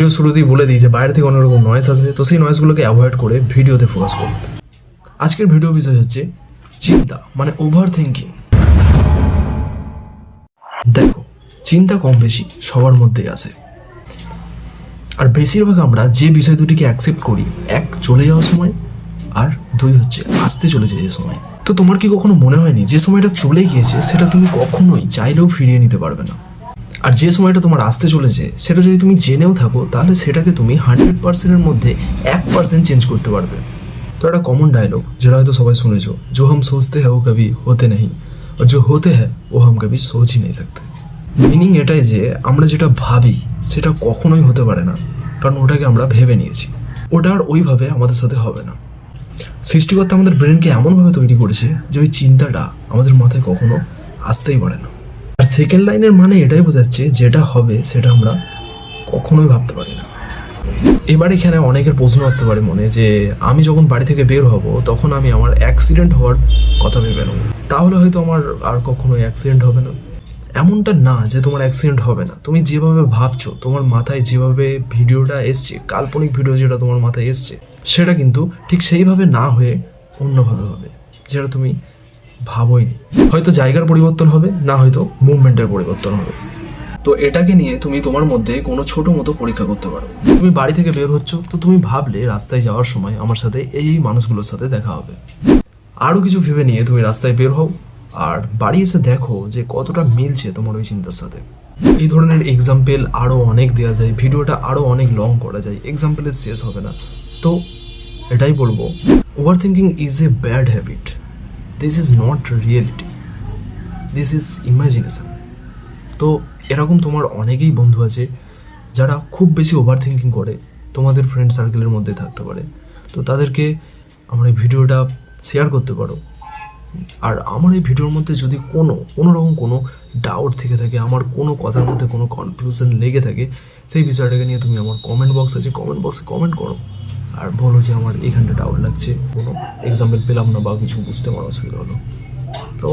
Video শুরুতেই বলে দিই যে বাইরে থেকে অনেক রকম নয়েস আসবে, তো সেই নয়েসগুলোকে অ্যাভয়েড করে ভিডিওতে ফোকাস করুন। আজকের ভিডিও বিষয় হচ্ছে চিন্তা মানে ওভার থিঙ্কিং দেখো, চিন্তা কম বেশি সবার মধ্যেই আছে। আর বেশিরভাগ আমরা যে বিষয় দুটিকে অ্যাকসেপ্ট করি, এক চলে যাওয়ার সময়, আর দুই হচ্ছে আসতে চলে যায় যে সময়। তো তোমার কি কখনো মনে হয়নি যে সময়টা চলে গিয়েছে, সেটা তুমি কখনোই চাইলেও ফিরিয়ে নিতে পারবে না? আর যে সময়টা তোমার আসতে চলেছে, সেটা যদি তুমি জেনেও থাকো, তাহলে সেটাকে তুমি হান্ড্রেড পার্সেন্টের মধ্যে এক পার্সেন্ট চেঞ্জ করতে পারবে। তো একটা কমন ডায়লগ যেটা হয়তো সবাই শুনেছো, জো হাম সোচতে হ্যাঁ ও কবি হতে নেই আর যো হতে হ্যাঁ ও হাম কবি সোচই নেই সকতে। মিনিং এটাই যে, আমরা যেটা ভাবি, সেটা কখনোই হতে পারে না। কারণ ওটাকে আমরা ভেবে নিয়েছি। ওটা আর ওইভাবে আমাদের সাথে হবে না। সৃষ্টিকর্তা আমাদের ব্রেনকে এমনভাবে তৈরি করেছে যে ওই চিন্তাটা আমাদের মাথায় কখনো আসতেই পারে না। সেকেন্ড লাইনের মানে এটাই বোঝাচ্ছে যেটা হবে সেটা আমরা কখনোই ভাবতে পারি না। এবার এখানে অনেকের প্রশ্ন আসতে পারে মনে যে, আমি যখন বাড়ি থেকে বের হব, তখন আমি আমার অ্যাক্সিডেন্ট হওয়ার কথা ভেবে নেব। তাহলে হয়তো আমার আর কখনো অ্যাক্সিডেন্ট হবে না। এমনটা না যে তোমার অ্যাক্সিডেন্ট হবে না। তুমি যেভাবে ভাবছ, তোমার মাথায় যেভাবে ভিডিওটা এসছে, কাল্পনিক ভিডিও যেটা তোমার মাথায় এসছে, সেটা কিন্তু ঠিক সেইভাবে না হয়ে অন্যভাবে হবে। যেটা তুমি ভাবোইনি। হয়তো জায়গার পরিবর্তন হবে, না হয়তো মুভমেন্টের পরিবর্তন হবে। তো এটাকে নিয়ে তুমি তোমার মধ্যে কোনো ছোট মতো পরীক্ষা করতে পারো। তুমি বাড়ি থেকে বের হচ্ছ, তো তুমি ভাবলে রাস্তায় যাওয়ার সময় আমার সাথে এই এই মানুষগুলোর সাথে দেখা হবে। আরও কিছু ভেবে নিয়ে তুমি রাস্তায় বের হও, আর বাড়ি এসে দেখো যে কতটা মিলছে তোমার ওই চিন্তার সাথে। এই ধরনের এক্সাম্পল আরও অনেক দেওয়া যায়, ভিডিওটা আরও অনেক লং করা যায় এক্সাম্পলের শেষ হবে না। তো এটাই বলব overthinking is a bad habit this is not reality this is imagination তো এরকম তোমার অনেকেই বন্ধু আছে যারা খুব বেশি ওভার থিঙ্কিং করে, তোমাদের ফ্রেন্ড সার্কেলের মধ্যে থাকতে পারে। তো তাদেরকে আমার এই ভিডিওটা শেয়ার করতে পারো। আর আমার এই ভিডিওর মধ্যে যদি কোনো কোনো রকম কোনো ডাউট থেকে থাকে, আমার কোনো কথার মধ্যে কোনো কনফিউশন লেগে থাকে, সেই বিষয়টাকে নিয়ে তুমি আমার কমেন্ট বক্স আছে কমেন্ট বক্সে কমেন্ট করো। আর বলো যে আমার এখানটা ডাউট লাগছে। কোনো এক্সাম্পল পেলাম না বা কিছু বুঝতে আমার অসুবিধা হলো। তো